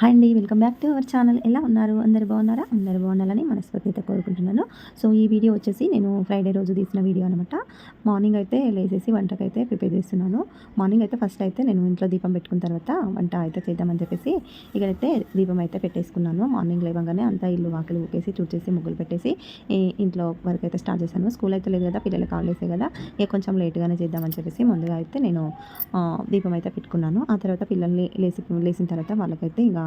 Hi అండి welcome back to our channel. ఎలా ఉన్నారు? అందరు బాగున్నారా? అందరు బాగుండాలని మనస్ఫూర్తి అయితే కోరుకుంటున్నాను. సో ఈ వీడియో వచ్చేసి నేను ఫ్రైడే రోజు తీసిన వీడియో అనమాట మార్నింగ్ అయితే లేచేసి వంటకైతే అయితే ప్రిపేర్ చేస్తున్నాను. మార్నింగ్ అయితే ఫస్ట్ అయితే నేను ఇంట్లో దీపం పెట్టుకున్న తర్వాత వంట అయితే చేద్దామని చెప్పేసి ఇక్కడైతే దీపం అయితే పెట్టేసుకున్నాను. మార్నింగ్ లేవగానే అంతా ఇల్లు వాకిలు ఊకేసి చూసేసి ముగ్గులు పెట్టేసి ఇంట్లో వర్క్ అయితే స్టార్ట్ చేశాను. స్కూల్ అయితే లేదు కదా పిల్లలు కావలేసే కదా ఇక కొంచెం లేట్గానే చేద్దామని చెప్పేసి ముందుగా అయితే నేను దీపం అయితే పెట్టుకున్నాను. ఆ తర్వాత పిల్లల్ని లేచి లేచిన తర్వాత వాళ్ళకైతే ఇంకా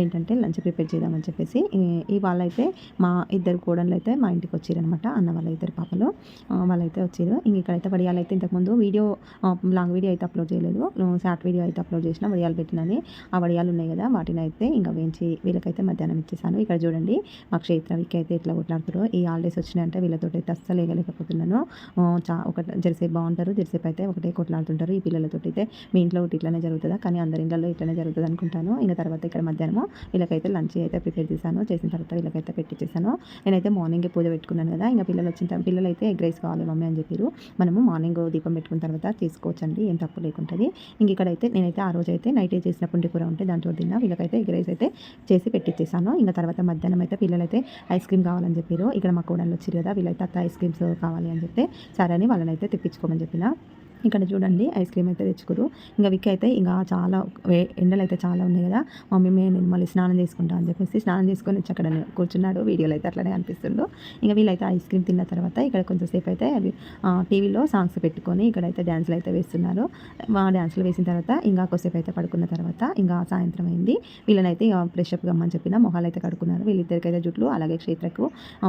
ఏంటంటే లంచ్ ప్రిపేర్ చేద్దామని చెప్పేసి ఈ- ఇవాళ అయితే మా ఇద్దరు కోడళ్ళు అయితే మా ఇంటికి వచ్చారనమాట అన్న వాళ్ళ ఇద్దరు పాపలు వాళ్ళైతే వచ్చారు. ఇంక ఇక్కడైతే వడియాలు అయితే ఇంతకుముందు వీడియో లాంగ్ వీడియో అయితే అప్లోడ్ చేయలేదు. షార్ట్ వీడియో అయితే అప్లోడ్ చేసిన వడియాలు పెట్టినని. ఆ వడియాలు ఉన్నాయి కదా వాటిని అయితే ఇంకా వేయించి వీళ్ళకైతే మధ్యాహ్నం ఇచ్చేసాను. ఇక్కడ చూడండి మా క్షేత్రవికి అయితే ఎట్లా కొట్లాడుతారో. ఈ హాలిడేస్ వచ్చినాయంటే వీళ్ళతో అయితే అస్సలు వేయలేకపోతున్నాను చా ఒక జెర్సేపు బాగుంటారు జెర్సేపు అయితే ఒకటే కొట్లాడుతుంటారు. ఈ పిల్లలతో అయితే మీ ఇంట్లో ఒకటి ఇట్లానే జరుగుతుందా? కానీ అందరి ఇంట్లో ఇట్లానే జరుగుతుంది అనుకుంటాను ఇంకా తర్వాత ఇక్కడ మధ్యాహ్నం వీళ్ళకైతే లంచ్ అయితే ప్రిపేర్ చేశాను. చేసిన తర్వాత వీళ్ళకైతే పెట్టించేసాను నేనైతే మార్నింగ్ పూజ పెట్టుకున్నాను కదా ఇంకా పిల్లలు వచ్చిన తర్వాత పిల్లలు అయితే ఎగ్ రైస్ కావాలి మమ్మీ అని చెప్పారు. మనము మార్నింగ్ దీపం పెట్టుకున్న తర్వాత తీసుకోవచ్చండి ఏం తప్పు లేకుంటుంది. ఇంక ఇక్కడైతే నేనైతే ఆ రోజు అయితే నైట్ చేసిన పుండి కూర ఉంటే దాంతో తిన్నా. వీళ్ళకైతే ఎగ్ రైస్ అయితే చేసి పెట్టించేసాను ఇంకా తర్వాత మధ్యాహ్నం అయితే పిల్లలైతే ఐస్ క్రీమ్ కావాలని చెప్పారు. ఇక్కడ మా కోడళ్ళు వచ్చారు కదా వీళ్ళైతే అత్త ఐస్ క్రీమ్స్ కావాలి అని చెప్తే సరే అని వాళ్ళని అయితే తెప్పించుకోమని చెప్పిన. ఇక్కడ చూడండి ఐస్ క్రీమ్ అయితే తెచ్చుకురు ఇంకా విక్ అయితే ఇంకా చాలా ఎండలు అయితే చాలా ఉన్నాయి కదా. మమ్మీ మే నేను మళ్ళీ స్నానం చేసుకుంటా అని చెప్పేసి స్నానం చేసుకొని వచ్చి అక్కడ కూర్చున్నాడు. వీడియోలు అయితే అట్లనే అనిపిస్తుండు. ఇంకా వీళ్ళైతే ఐస్ క్రీమ్ తిన్న తర్వాత ఇక్కడ కొంచెంసేపు అయితే అవి టీవీలో సాంగ్స్ పెట్టుకొని ఇక్కడైతే డ్యాన్స్లు అయితే వేస్తున్నారు. మా డ్యాన్స్లు వేసిన తర్వాత ఇంకా కొద్దిసేపు అయితే పడుకున్న తర్వాత ఇంకా సాయంత్రం అయింది. వీళ్ళనైతే ఫ్రెష్అప్ గమ్మని చెప్పిన మొహాలు అయితే కడుకున్నారు వీళ్ళిద్దరికైతే జుట్లు అలాగే క్షేత్రకు.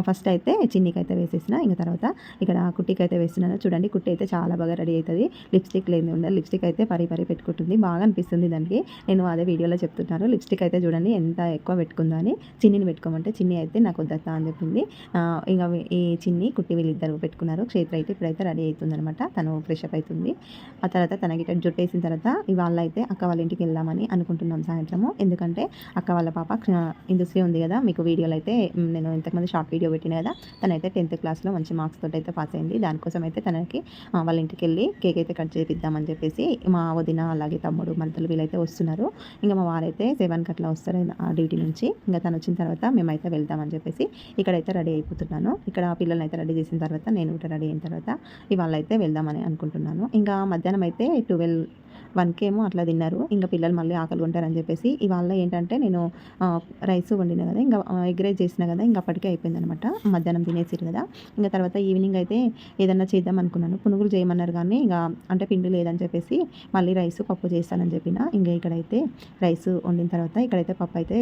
ఫస్ట్ అయితే చిన్నికి అయితే వేసేసిన. ఇంకా తర్వాత ఇక్కడ కుట్టికి అయితే వేస్తున్నాను. చూడండి కుట్టి అయితే చాలా బాగా రెడీ అవుతుంది. లిప్స్టిక్ లేని ఉండదు. లిప్స్టిక్ అయితే పరి పరి పెట్టుకుంటుంది. బాగా అనిపిస్తుంది దానికి. నేను అదే వీడియోలో చెప్తున్నాను. లిప్స్టిక్ అయితే చూడండి ఎంత ఎక్కువ పెట్టుకుందో అని. చిన్నిని పెట్టుకోమంటే చిన్ని అయితే నాకు వద్దత్తా అని చెప్పింది. ఇంకా ఈ చిన్ని కుట్టి వీళ్ళిద్దరు పెట్టుకున్నారు. క్షేత్ర అయితే ఇప్పుడైతే రెడీ అవుతుందనమాట తను ఫ్రెష్ అప్ అవుతుంది ఆ తర్వాత తనకి జుట్టు వేసిన తర్వాత ఇవాళ అయితే అక్క వాళ్ళ ఇంటికి వెళ్దామని అనుకుంటున్నాం సాయంత్రము. ఎందుకంటే అక్క వాళ్ళ పాప ఇండస్ట్రీ ఉంది కదా. మీకు వీడియోలో అయితే నేను ఇంతకుముందు షార్ట్ వీడియో పెట్టిన కదా. తనైతే టెన్త్ క్లాస్లో మంచి మార్క్స్ తోటి అయితే పాస్ అయింది. దానికోసం అయితే తనకి వాళ్ళ ఇంటికి వెళ్ళి కేక్ అయితే కట్ చేపిద్దామని చెప్పేసి మా వదిన అలాగే తమ్ముడు మరదలు వీళ్ళైతే వస్తున్నారు. ఇంకా మా వారైతే సెవెన్కి అట్లా వస్తారు ఆ డ్యూటీ నుంచి. ఇంకా తను వచ్చిన తర్వాత మేమైతే వెళ్తామని చెప్పేసి ఇక్కడైతే రెడీ అయిపోతున్నాను. ఇక్కడ పిల్లల్ని అయితే రెడీ చేసిన తర్వాత నేను కూడా రెడీ అయిన తర్వాత ఇవాళ అయితే వెళ్దామని అనుకుంటున్నాను. ఇంకా మధ్యాహ్నం అయితే ట్వెల్వ్ వన్కి ఏమో అట్లా తిన్నారు. ఇంకా పిల్లలు మళ్ళీ ఆకలి ఉంటారని చెప్పేసి ఇవాళ ఏంటంటే నేను రైస్ వండిన కదా ఇంకా ఎగ్ రైస్ చేసిన కదా ఇంకా అప్పటికే అయిపోయింది అనమాట మధ్యాహ్నం తినేసిరు కదా. ఇంకా తర్వాత ఈవినింగ్ అయితే ఏదన్నా చేద్దాం అనుకున్నాను. పునుగులు చేయమన్నారు కానీ ఇంకా అంటే పిండి లేదని చెప్పేసి మళ్ళీ రైస్ పప్పు చేస్తానని చెప్పిన. ఇంకా ఇక్కడైతే రైస్ వండిన తర్వాత ఇక్కడైతే పప్పు అయితే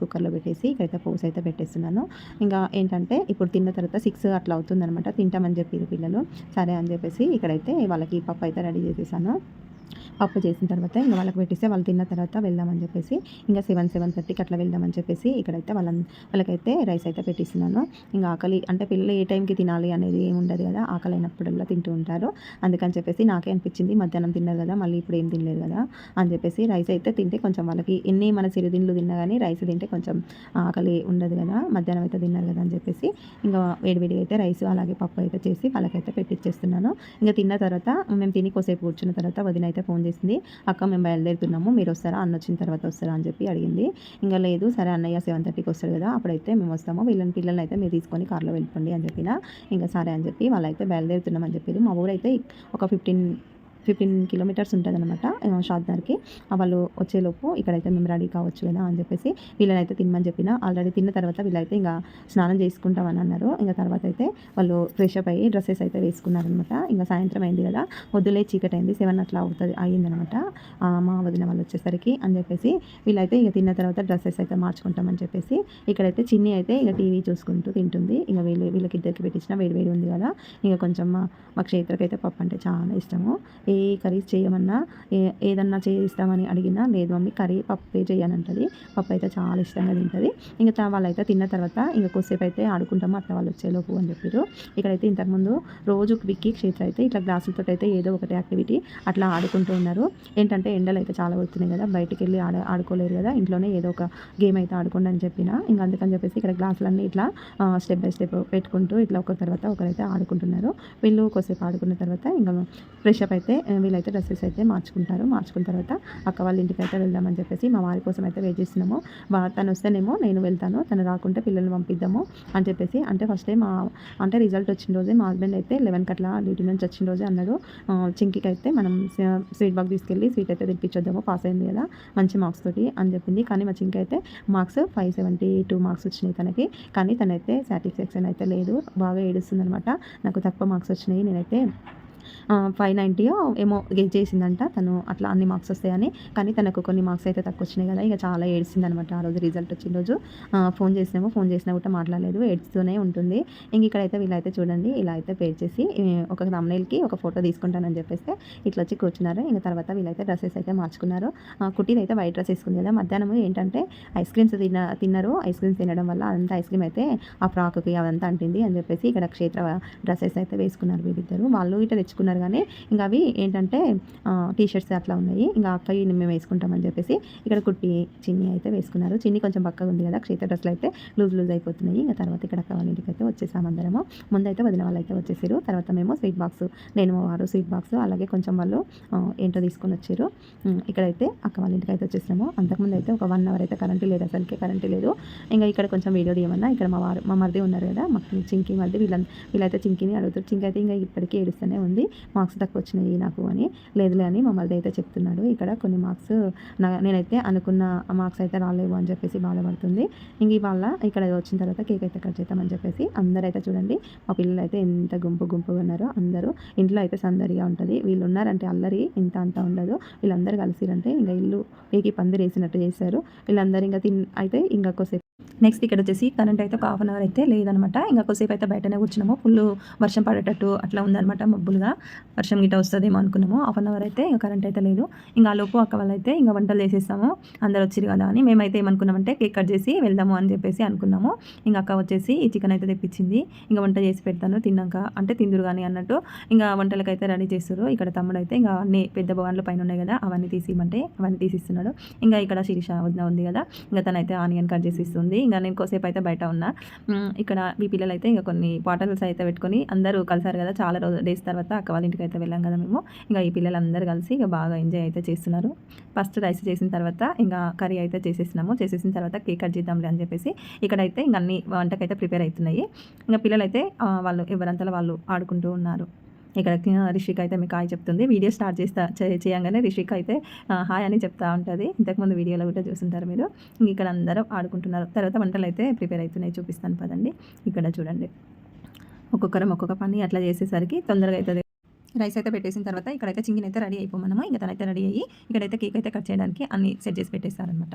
కుక్కర్లో పెట్టేసి ఇక్కడైతే పోస్ అయితే పెట్టేస్తున్నాను. ఇంకా ఏంటంటే ఇప్పుడు తిన్న తర్వాత సిక్స్ అట్లా అవుతుందనమాట. తింటామని చెప్పారు పిల్లలు. సరే అని చెప్పేసి ఇక్కడైతే వాళ్ళకి పప్పు అయితే రెడీ చేసేసాను. పప్పు చేసిన తర్వాత ఇంకా వాళ్ళకి పెట్టేస్తే వాళ్ళు తిన్న తర్వాత వెళ్దామని చెప్పేసి ఇంకా సెవెన్ సెవెన్ థర్టీకి అట్లా వెళ్దామని చెప్పేసి ఇక్కడైతే వాళ్ళ వాళ్ళకైతే రైస్ అయితే పెట్టిస్తున్నాను. ఇంకా ఆకలి అంటే పిల్లలు ఏ టైంకి తినాలి అనేది ఏముండదు ఉండదు కదా ఆకలి అయినప్పుడల్లా తింటూ ఉంటారు. అందుకని చెప్పేసి నాకే అనిపించింది మధ్యాహ్నం తిన్నారు కదా మళ్ళీ ఇప్పుడు ఏం తినలేదు కదా అని చెప్పేసి రైస్ అయితే తింటే కొంచెం వాళ్ళకి ఎన్ని మన సిరిదిండ్లు తిన్నా కానీ రైస్ తింటే కొంచెం ఆకలి ఉండదు కదా మధ్యాహ్నం అయితే తిన్నారు కదా అని చెప్పేసి ఇంకా వేడివేడిగా అయితే రైస్ అలాగే పప్పు అయితే చేసి వాళ్ళకైతే పెట్టిచ్చేస్తున్నాను. ఇంకా తిన్న తర్వాత మేము తిని కోసేపు కూర్చున్న తర్వాత వదిన అయితే ఫోన్ చేసింది అక్క మేము బయలుదేరుతున్నాము మీరు వస్తారా అన్న వచ్చిన తర్వాత వస్తారా? అని చెప్పి అడిగింది. ఇంకా లేదు సరే అన్నయ్య సెవెన్ థర్టీకి వస్తాడు కదా అప్పుడైతే మేము వస్తాము వీళ్ళని పిల్లల్ని అయితే మీరు తీసుకొని కార్లో వెళ్ళిపోండి అని చెప్పిన. ఇంకా సరే అని చెప్పి వాళ్ళైతే బయలుదేరుతున్నామని చెప్పారు మా ఊరైతే ఒక ఫిఫ్టీన్ ఫిఫ్టీన్ కిలోమీటర్స్ ఉంటుంది అనమాట షాద్నర్కి వాళ్ళు వచ్చేలోపు ఇక్కడైతే మేము రెడీ కావచ్చు కదా అని చెప్పేసి వీళ్ళనైతే తినమని చెప్పిన ఆల్రెడీ తిన్న తర్వాత వీళ్ళైతే ఇంకా స్నానం చేసుకుంటామని అన్నారు. ఇంకా తర్వాత అయితే వాళ్ళు ఫ్రెష్ అప్ అయ్యి డ్రెస్సెస్ అయితే వేసుకున్నారనమాట ఇంకా సాయంత్రం అయింది కదా వద్దులే చీకటి అయింది సెవెన్ అట్లా అవుతుంది అయ్యిందనమాట మా వదిన వాళ్ళు వచ్చేసరికి అని చెప్పేసి వీళ్ళైతే ఇక తిన్న తర్వాత డ్రెస్సెస్ అయితే మార్చుకుంటామని చెప్పేసి ఇక్కడైతే చిన్ని అయితే ఇక టీవీ చూసుకుంటూ తింటుంది. ఇంకా వీళ్ళు వీళ్ళకి ఇద్దరికి పెట్టించిన వేడి వేడి ఉంది కదా ఇంకా కొంచెం మా క్షేత్రకైతే పప్పు అంటే చాలా ఇష్టము. ఏ కర్రీస్ చేయమన్నా ఏ ఏదన్నా చేయిస్తామని అడిగినా లేదు మమ్మీ కర్రీ పప్పే చేయనంటది. పప్పు అయితే చాలా ఇష్టంగా తింటుంది. ఇంకా వాళ్ళైతే తిన్న తర్వాత ఇంకా కొద్దిసేపు అయితే ఆడుకుంటాము అట్లా వాళ్ళు వచ్చేలోపు అని చెప్పారు ఇక్కడైతే ఇంతకుముందు రోజు క్విక్కి క్షేత్ర అయితే ఇట్లా గ్లాసులతో అయితే ఏదో ఒకటి యాక్టివిటీ అట్లా ఆడుకుంటూ ఉన్నారు. ఏంటంటే ఎండలు అయితే చాలా పడుతున్నాయి కదా బయటికి వెళ్ళి ఆడ ఆడుకోలేరు కదా ఇంట్లోనే ఏదో ఒక గేమ్ అయితే ఆడుకోండి అని చెప్పిన. ఇంకా అందుకని చెప్పేసి ఇక్కడ గ్లాసులన్నీ ఇట్లా స్టెప్ బై స్టెప్ పెట్టుకుంటూ ఇట్లా ఒకరి తర్వాత ఒకరైతే ఆడుకుంటున్నారు. వీళ్ళు కొద్దిసేపు ఆడుకున్న తర్వాత ఇంకా ఫ్రెష్ అప్ అయితే వీళ్ళైతే డ్రెస్సెస్ అయితే మార్చుకుంటారు. మార్చుకున్న తర్వాత అక్క వాళ్ళ ఇంటికి అయితే వెళ్దామని చెప్పేసి మా వారి కోసం అయితే వెయిట్ చేస్తున్నాము. తను వస్తేనేమో నేను వెళ్తాను. తను రాకుంటే పిల్లల్ని పంపిద్దాము అని చెప్పేసి. అంటే ఫస్ట్ టైం మా అంటే రిజల్ట్ వచ్చిన రోజే మా హస్బెండ్ అయితే లెవెన్కి అట్లా డ్యూటీ నుంచి వచ్చిన రోజే అన్నాడు. చింకికి అయితే మనం స్వీట్ బాక్స్ తీసుకెళ్ళి స్వీట్ అయితే తెప్పించొద్దాము. పాస్ అయింది కదా మంచి మార్క్స్ తోటి అని చెప్పింది. కానీ మా చింకి అయితే marks five seventy two marks వచ్చినాయి తనకి. కానీ తనైతే సాటిస్ఫాక్షన్ అయితే లేదు. బాగా ఏడుస్తుంది అనమాట నాకు తక్కువ మార్క్స్ వచ్చినాయి. నేనైతే ఫైవ్ నైంటీయో ఏమో గెట్ చేసిందంట. తను అట్లా అన్ని మార్క్స్ వస్తాయని. కానీ తనకు కొన్ని మార్క్స్ అయితే తక్కువ వచ్చినాయి కదా. ఇక చాలా ఏడ్చింది అనమాట ఆ రోజు రిజల్ట్ వచ్చిన రోజు. ఫోన్ చేసినామో. ఫోన్ చేసినా కూడా మాట్లాడలేదు. ఏడ్స్తూనే ఉంటుంది. ఇంక ఇక్కడైతే వీళ్ళైతే చూడండి. ఇలా అయితే పే చేసి ఒక తమ్నైల్కి ఒక ఫోటో తీసుకుంటానని చెప్పేస్తే ఇట్లా వచ్చి కూర్చున్నారు. ఇంకా తర్వాత వీళ్ళైతే డ్రెస్సెస్ అయితే మార్చుకున్నారు. ఆ, కుట్టిది అయితే వైట్ డ్రెస్ వేసుకుంది కదా. మధ్యాహ్నం ఏంటంటే ఐస్ క్రీమ్స్ తిన్న తిన్నారు. ఐస్ క్రీమ్స్ తినడం వల్ల అంత ఐస్ క్రీమ్ అయితే ఆ ఫ్రాక్కి అదంతా అంటింది అని చెప్పేసి ఇక్కడ క్షేత్ర డ్రెస్సెస్ అయితే వేసుకున్నారు వీళ్ళిద్దరు. వాళ్ళు ఇట్లా తెచ్చుకున్నారు కానీ ఇంకా అవి ఏంటంటే టీ షర్ట్స్ అట్లా ఉన్నాయి. ఇంకా అక్కవి మేము వేసుకుంటామని చెప్పేసి ఇక్కడ కుట్టి చిన్ని అయితే వేసుకున్నారు. చిన్ని కొంచెం పక్కగా ఉంది కదా క్షేత్ర డ్రెస్సులు అయితే లూజ్ లూజ్ అయిపోతున్నాయి. ఇంకా తర్వాత ఇక్కడ అక్క వాళ్ళ ఇంటికి అయితే వచ్చేసాం అందరము. ముందైతే వదిన వాళ్ళు అయితే వచ్చేసారు. తర్వాత మేము స్వీట్ బాక్స్ నేను మా వారు స్వీట్ బాక్స్ అలాగే కొంచెం వాళ్ళు ఏంటో తీసుకొని వచ్చారు. ఇక్కడైతే అక్క వాళ్ళ ఇంటికి అయితే వచ్చేసాము అంతకుముందు అయితే ఒక వన్ అవర్ అయితే కరెంటు లేదు అసలుకే కరెంటు లేదు. ఇంకా ఇక్కడ కొంచెం వీడియో తీయమన్నా ఇక్కడ మా వారు మా మరిది ఉన్నారు కదా మా చింకి మరిది వీళ్ళ వీళ్ళైతే చింకిని అడుగుతారు. చింకి అయితే ఇంకా ఇప్పటికీ ఏడుస్తూనే ఉంది. మార్క్స్ తక్కువ వచ్చినాయి నాకు అని. లేదులే అని మా మరిది అయితే చెప్తున్నాడు. ఇక్కడ కొన్ని మార్క్స్ నేనైతే అనుకున్న మార్క్స్ అయితే రాలేవు అని చెప్పేసి బాధపడుతుంది. ఇంక ఇవాళ ఇక్కడ వచ్చిన తర్వాత కేక్ అయితే కట్ చేద్దామని చెప్పేసి అందరూ అయితే చూడండి మా పిల్లలు అయితే ఎంత గుంపు గుంపుగా ఉన్నారో అందరూ. ఇంట్లో అయితే సందడిగా ఉంటుంది. వీళ్ళు ఉన్నారంటే అల్లరి ఇంత అంత ఉండదు. వీళ్ళందరూ కలిసిరంటే ఇంకా ఇల్లు ఏకి పందిరి వేసినట్టు చేశారు. వీళ్ళందరూ ఇంకా తిన్ అయితే ఇంకా నెక్స్ట్ ఇక్కడ వచ్చేసి కరెంట్ అయితే ఒక హాఫ్ అన్ అవర్ అయితే లేదనమాట. ఇంకా కొద్దిసేపు అయితే బయటనే కూర్చున్నాము. ఫుల్ వర్షం పడేటట్టు అట్లా ఉందన్నమాట మబ్బులుగా. వర్షం గిట్ట వస్తుందేమో అనుకున్నాము. హాఫ్ అన్ అవర్ అయితే ఇంకా కరెంట్ అయితే లేదు. ఇంకా ఆ లోపు అక్క వాళ్ళైతే ఇంకా వంటలు చేసేస్తాము. అందరు వచ్చిరు కదా అని. మేమైతే ఏమనుకున్నామంటే కేక్ కట్ చేసి వెళ్దాము అని చెప్పేసి అనుకున్నాము. ఇంకా అక్క వచ్చేసి చికెన్ అయితే తెప్పించింది. ఇంకా వంట చేసి పెడతాను తిన్నాక. అంటే తిందురు కానీ అన్నట్టు. ఇంకా వంటలకు అయితే రెడీ చేస్తారు ఇక్కడ తమ్ముడు అయితే ఇంకా అన్ని పెద్ద భవన్లు పైన ఉన్నాయి కదా అవన్నీ తీసిమంటే అవన్నీ తీసిస్తున్నాడు. ఇంకా ఇక్కడ శిరీష వదిన ఉంది కదా ఇంకా తనైతే ఆనియన్ కట్ చేసి ఇస్తుంది. ఇంకా నేను కోసేపు అయితే బయట ఉన్నా. ఇక్కడ మీ పిల్లలు అయితే ఇంకా కొన్ని బాటల్స్ అయితే పెట్టుకొని అందరూ కలిసారు కదా చాలా రోజు డేస్ తర్వాత అక్క వాళ్ళ ఇంటికి అయితే వెళ్ళాం కదా మేము. ఇంకా ఈ పిల్లలందరూ కలిసి ఇంకా బాగా ఎంజాయ్ అయితే చేస్తున్నారు. ఫస్ట్ రైస్ చేసిన తర్వాత ఇంకా కర్రీ అయితే చేసేసినాము. చేసేసిన తర్వాత కేక్ కట్ చేద్దాంలే అని చెప్పేసి ఇక్కడైతే ఇంకా అన్ని వంటకైతే ప్రిపేర్ అవుతున్నాయి. ఇంకా పిల్లలైతే వాళ్ళు ఎవరంతలో వాళ్ళు ఆడుకుంటూ ఉన్నారు. ఇక్కడ రిషిక అయితే మీకు హాయ్ చెప్తుంది. వీడియో స్టార్ట్ చేస్తా చేయంగానే రిషిక్ రిషిక అయితే హాయ్ అని చెప్తా ఉంటుంది. ఇంతకుముందు వీడియోలో కూడా చూస్తుంటారు మీరు. ఇక్కడ అందరూ ఆడుకుంటున్నారు. తర్వాత వంటలు అయితే ప్రిపేర్ అవుతున్నాయి. చూపిస్తాను పదండి. ఇక్కడ చూడండి. ఒక్కొక్కరం ఒక్కొక్క పని అట్లా చేసేసరికి తొందరగా అవుతుంది. రైస్ అయితే పెట్టేసిన తర్వాత ఇక్కడైతే చింగిన్ అయితే రెడీ అయిపోమన్నాము ఇంకా తనైతే రెడీ అయ్యి ఇక్కడైతే కేక్ అయితే కట్ చేయడానికి అన్ని సెట్ చేసి పెట్టేస్తారనమాట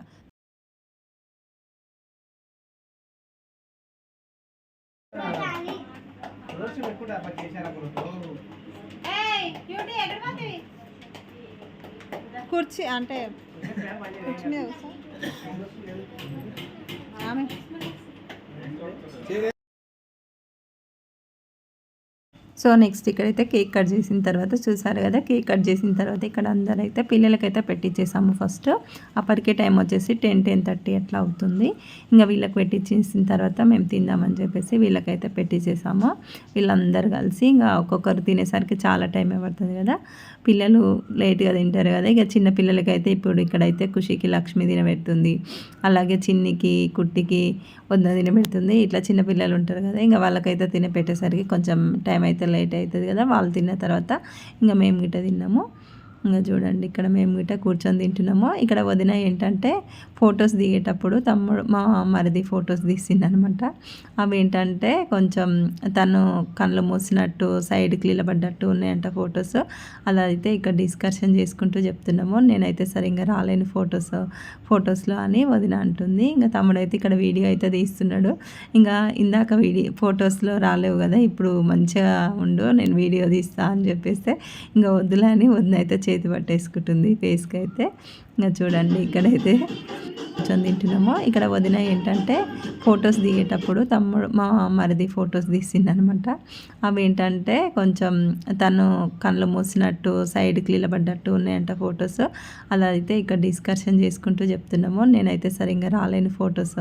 కుర్చీ అంటే కుర్చీ. మీద కూర్చో. ఆమె సో నెక్స్ట్ ఇక్కడైతే కేక్ కట్ చేసిన తర్వాత చూసారు కదా కేక్ కట్ చేసిన తర్వాత ఇక్కడ అందరైతే పిల్లలకైతే పెట్టించేసాము ఫస్ట్. అప్పటికే టైం వచ్చేసి టెన్ టెన్ థర్టీ అట్లా అవుతుంది. ఇంకా వీళ్ళకి పెట్టించేసిన తర్వాత మేము తిందామని చెప్పేసి వీళ్ళకైతే పెట్టించేసాము వీళ్ళందరూ కలిసి ఇంకా ఒక్కొక్కరు తినేసరికి చాలా టైం పడుతుంది కదా. పిల్లలు లేట్గా తింటారు కదా ఇక చిన్న పిల్లలకైతే ఇప్పుడు ఇక్కడైతే ఖుషికి లక్ష్మి తినబెడుతుంది అలాగే చిన్నికి కుట్టికి వద్ద తినబెడుతుంది ఇట్లా చిన్న పిల్లలు ఉంటారు కదా ఇంకా వాళ్ళకైతే తినపెట్టేసరికి కొంచెం టైం అయితే లేట్ అవుతుంది కదా వాళ్ళు తిన్న తర్వాత ఇంకా మేము గిట్ట తిన్నాము. ఇంకా చూడండి ఇక్కడ మేము గిట్ట కూర్చొని తింటున్నాము. ఇక్కడ వదిన ఏంటంటే ఫొటోస్ దిగేటప్పుడు తమ్ముడు మా మరిది ఫొటోస్ తీసిందనమాట. అవి ఏంటంటే కొంచెం తను కళ్ళు మూసినట్టు సైడ్కి నిలబడ్డట్టు ఉన్నాయంట ఫొటోస్. అలా అయితే ఇక్కడ డిస్కషన్ చేసుకుంటూ చెప్తున్నాము. నేనైతే సరిగ్గా రాలేను ఫొటోస్ ఫొటోస్లో అని వదిన అంటుంది. ఇంకా తమ్ముడు అయితే ఇక్కడ వీడియో అయితే తీస్తున్నాడు. ఇంకా ఇందాక వీడియో ఫొటోస్లో రాలేవు కదా ఇప్పుడు మంచిగా ఉండు నేను వీడియో తీస్తా అని చెప్పేస్తే ఇంకా వద్దులే అని వదిన అయితే చేతి పట్టేసుకుంటుంది ఫేస్కి అయితే. ఇంకా చూడండి ఇక్కడైతే కూర్చొని తింటున్నాము? ఇక్కడ వదిన ఏంటంటే ఫొటోస్ దిగేటప్పుడు తమ్ముడు మా మరిది ఫొటోస్ తీసిందనమాట. అవి ఏంటంటే కొంచెం తను కళ్ళు మూసినట్టు సైడ్కి నిలబడ్డట్టు ఉన్నాయంట ఫొటోస్. అలా అయితే ఇక్కడ డిస్కషన్ చేసుకుంటూ చెప్తున్నాము. నేనైతే సరిగ్గా రాలేని ఫొటోస్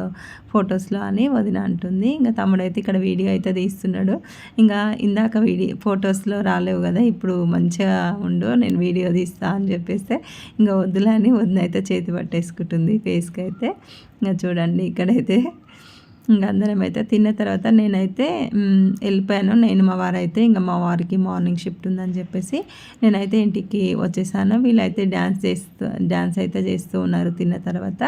ఫొటోస్లో అని వదిన అంటుంది. ఇంకా తమ్ముడైతే ఇక్కడ వీడియో అయితే తీస్తున్నాడు. ఇంకా ఇందాక వీడియో ఫొటోస్లో రాలేవు కదా ఇప్పుడు మంచిగా ఉండు నేను వీడియో తీస్తా అని చెప్పేస్తే ఇంకా వద్దులే అని వదిన అయితే చేతి పట్టేసుకుంటుంది ఫేస్కి అయితే. అయితే చూడండి ఇక్కడైతే ఇంకా అందరం అయితే తిన్న తర్వాత నేనైతే వెళ్ళిపోయాను. నేను మా వారైతే ఇంకా మా వారికి మార్నింగ్ షిఫ్ట్ ఉందని చెప్పేసి నేనైతే ఇంటికి వచ్చేసాను. వీళ్ళైతే డ్యాన్స్ చేస్తూ డ్యాన్స్ అయితే చేస్తూ ఉన్నారు తిన్న తర్వాత.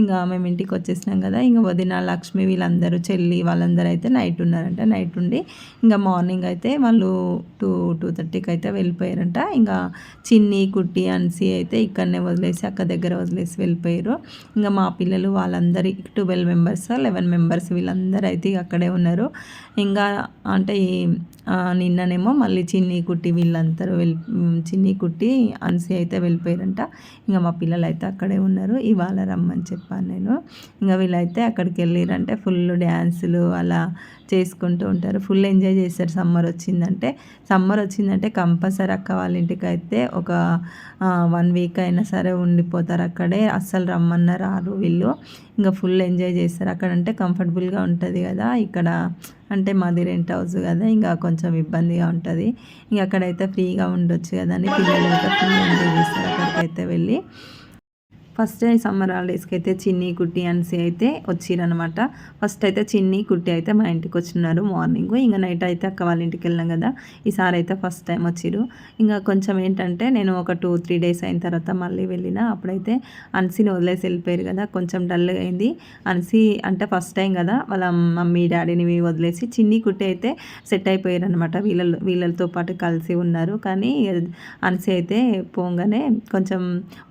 ఇంకా మేము ఇంటికి వచ్చేసినాం కదా. ఇంకా వదిన లక్ష్మి వీళ్ళందరూ చెల్లి వాళ్ళందరూ అయితే నైట్ ఉన్నారంట. నైట్ ఉండి ఇంకా మార్నింగ్ అయితే వాళ్ళు టూ టూ థర్టీకి అయితే వెళ్ళిపోయారంట. ఇంకా చిన్ని కుట్టి అన్సి అయితే ఇక్కడనే వదిలేసి అక్క దగ్గర వదిలేసి వెళ్ళిపోయారు. ఇంకా మా పిల్లలు వాళ్ళందరి ట్వెల్వ్ మెంబర్స్ లెవెన్ మెంబర్స్ వీళ్ళందరూ అయితే అక్కడే ఉన్నారు. ఇంకా అంటే నిన్ననేమో మళ్ళీ చిన్ని కుట్టి వీళ్ళందరూ వెళ్ళి చిన్ని కుట్టి అన్సి అయితే వెళ్ళిపోయారంట. ఇంకా మా పిల్లలు అయితే అక్కడే ఉన్నారు. ఇవాళ రమ్మని చెప్పాను నేను. ఇంకా వీళ్ళైతే అక్కడికి వెళ్ళారంటే ఫుల్ డ్యాన్సులు అలా చేసుకుంటూ ఉంటారు. ఫుల్ ఎంజాయ్ చేస్తారు. సమ్మర్ వచ్చిందంటే సమ్మర్ వచ్చిందంటే కంపల్సరీ అక్క వాళ్ళ ఇంటికి అయితే ఒక వన్ వీక్ అయినా సరే ఉండిపోతారు అక్కడే. అస్సలు రమ్మన్న రారు వీళ్ళు. ఇంకా ఫుల్ ఎంజాయ్ చేస్తారు. అక్కడ అంటే కంఫర్టబుల్గా ఉంటుంది కదా. ఇక్కడ అంటే మాది రెంట్ హౌస్ కదా. ఇంకా కొంచెం ఇబ్బందిగా ఉంటుంది. ఇంకా అక్కడైతే ఫ్రీగా ఉండొచ్చు కదా అని పిల్లలు అయితే ఫుల్ ఎంజాయ్ చేస్తారు అక్కడికైతే వెళ్ళి. ఫస్ట్ సమ్మర్ హాలిడేస్కి అయితే చిన్ని కుట్టి అనిసి అయితే వచ్చిరనమాట ఫస్ట్ అయితే చిన్ని కుట్టి అయితే మా ఇంటికి వచ్చినారు మార్నింగ్. ఇంకా నైట్ అయితే అక్క వాళ్ళ ఇంటికి వెళ్ళాం కదా. ఈసారి అయితే ఫస్ట్ టైం వచ్చిరు ఇంకా కొంచెం ఏంటంటే నేను ఒక టూ త్రీ డేస్ అయిన తర్వాత మళ్ళీ వెళ్ళిన. అప్పుడైతే అన్సీని వదిలేసి వెళ్ళిపోయారు కదా. కొంచెం డల్ అయింది. అన్సీ అంటే ఫస్ట్ టైం కదా వాళ్ళ మమ్మీ డాడీని వదిలేసి చిన్ని కుట్టి అయితే సెట్ అయిపోయారు అనమాట వీళ్ళ వీళ్ళతో పాటు కలిసి ఉన్నారు. కానీ అన్సీ అయితే పోగానే కొంచెం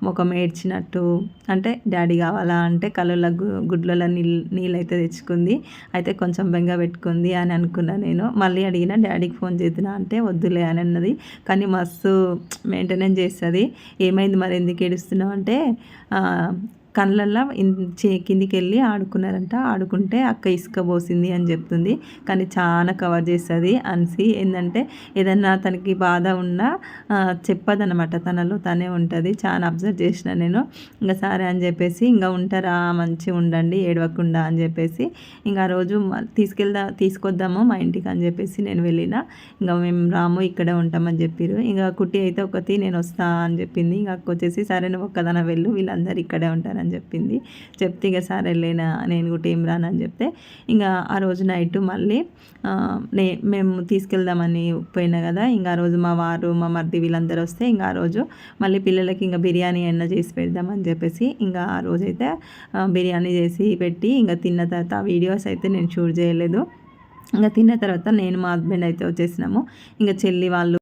ముఖం ఏడ్చినట్టు అంటే డాడీ కావాలా అంటే కళ్ళలో గుడ్లలో నీళ్ళు నీళ్ళు అయితే తెచ్చుకుంది. అయితే కొంచెం బెంగ పెట్టుకుంది అని అనుకున్నా నేను. మళ్ళీ అడిగిన డాడీకి ఫోన్ చేద్దునా? అంటే వద్దులే అని అన్నది. కానీ మస్తు మెయింటెనెన్స్ చేస్తుంది. ఏమైంది మరి ఎందుకు ఏడుస్తున్నావు అంటే కళ్ళల్లో చే- కిందికి వెళ్ళి ఆడుకున్నారంట. ఆడుకుంటే అక్క ఇసుక పోసింది అని చెప్తుంది. కానీ చాలా కవర్ చేస్తుంది అన్సి. ఏంటంటే ఏదన్నా తనకి బాధ ఉన్నా ఆ, చెప్పదన్నమాట. తనలో తనే ఉంటుంది. చాలా అబ్జర్వ్ చేసిన నేను. ఇంకా సరే అని చెప్పేసి ఇంకా ఉంటారా మంచిగా ఉండండి ఏడవకుండా అని చెప్పేసి ఇంకా ఆ రోజు తీసుకెళ్దా తీసుకొద్దాము మా ఇంటికి అని చెప్పేసి నేను వెళ్ళిన. ఇంకా మేము రాము ఇక్కడే ఉంటామని చెప్పారు. ఇంకా కుట్టి అయితే ఒకటి నేను వస్తా అని చెప్పింది. ఇంకా అక్క వచ్చేసి సరే నువ్వు ఒక్కదన వెళ్ళు వీళ్ళందరూ ఇక్కడే ఉంటారని చెప్పింది. చెప్తే ఇక సరే లేనా నేను కూడా ఏం రానని చెప్తే ఇంకా ఆ రోజు నైట్ మళ్ళీ నే మేము తీసుకెళ్దామని పోయినా కదా ఇంకా ఆ రోజు మా వారు మా మరిది వీళ్ళందరూ వస్తే ఇంకా ఆ రోజు మళ్ళీ పిల్లలకి ఇంకా బిర్యానీ అయినా చేసి పెడదామని చెప్పేసి ఇంకా ఆ రోజైతే బిర్యానీ చేసి పెట్టి ఇంకా తిన్న తర్వాత ఆ వీడియోస్ అయితే నేను షూట్ చేయలేదు. ఇంకా తిన్న తర్వాత నేను మా హస్బెండ్ అయితే వచ్చేసినాము. ఇంకా చెల్లి వాళ్ళు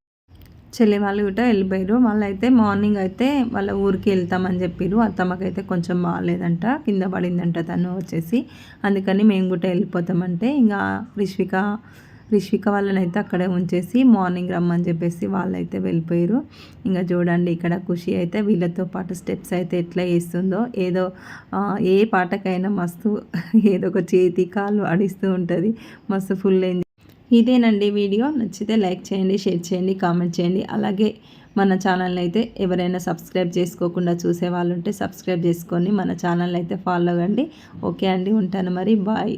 చెల్లి వాళ్ళు కూడా వెళ్ళిపోయారు మళ్ళీ అయితే మార్నింగ్ అయితే వాళ్ళ ఊరికి వెళ్తామని చెప్పారు అత్తమ్మకైతే కొంచెం బాగాలేదంట కింద పడిందంట తను వచ్చేసి. అందుకని మేము కూడా వెళ్ళిపోతామంటే ఇంకా రిష్విక రిష్విక వాళ్ళని అయితే అక్కడే ఉంచేసి మార్నింగ్ రమ్మని చెప్పేసి వాళ్ళైతే వెళ్ళిపోయారు ఇంకా చూడండి ఇక్కడ ఖుషి అయితే వీళ్ళతో పాటు స్టెప్స్ అయితే ఎట్లా వేస్తుందో. ఏదో ఏ పాటకైనా మస్తు ఏదో ఒక చేతి కాలు అడిస్తూ ఉంటుంది. మస్తు ఫుల్ ఎంజాయ్ ఇదేనండి వీడియో. నచ్చితే లైక్ చేయండి షేర్ చేయండి కామెంట్ చేయండి. అలాగే మన ఛానల్ని అయితే ఎవరైనా సబ్స్క్రైబ్ చేసుకోకుండా చూసే వాళ్ళు ఉంటే సబ్స్క్రైబ్ చేసుకొని మన ఛానల్ అయితే ఫాలో అవ్వండి. ఓకే అండి ఉంటాను మరి. బాయ్.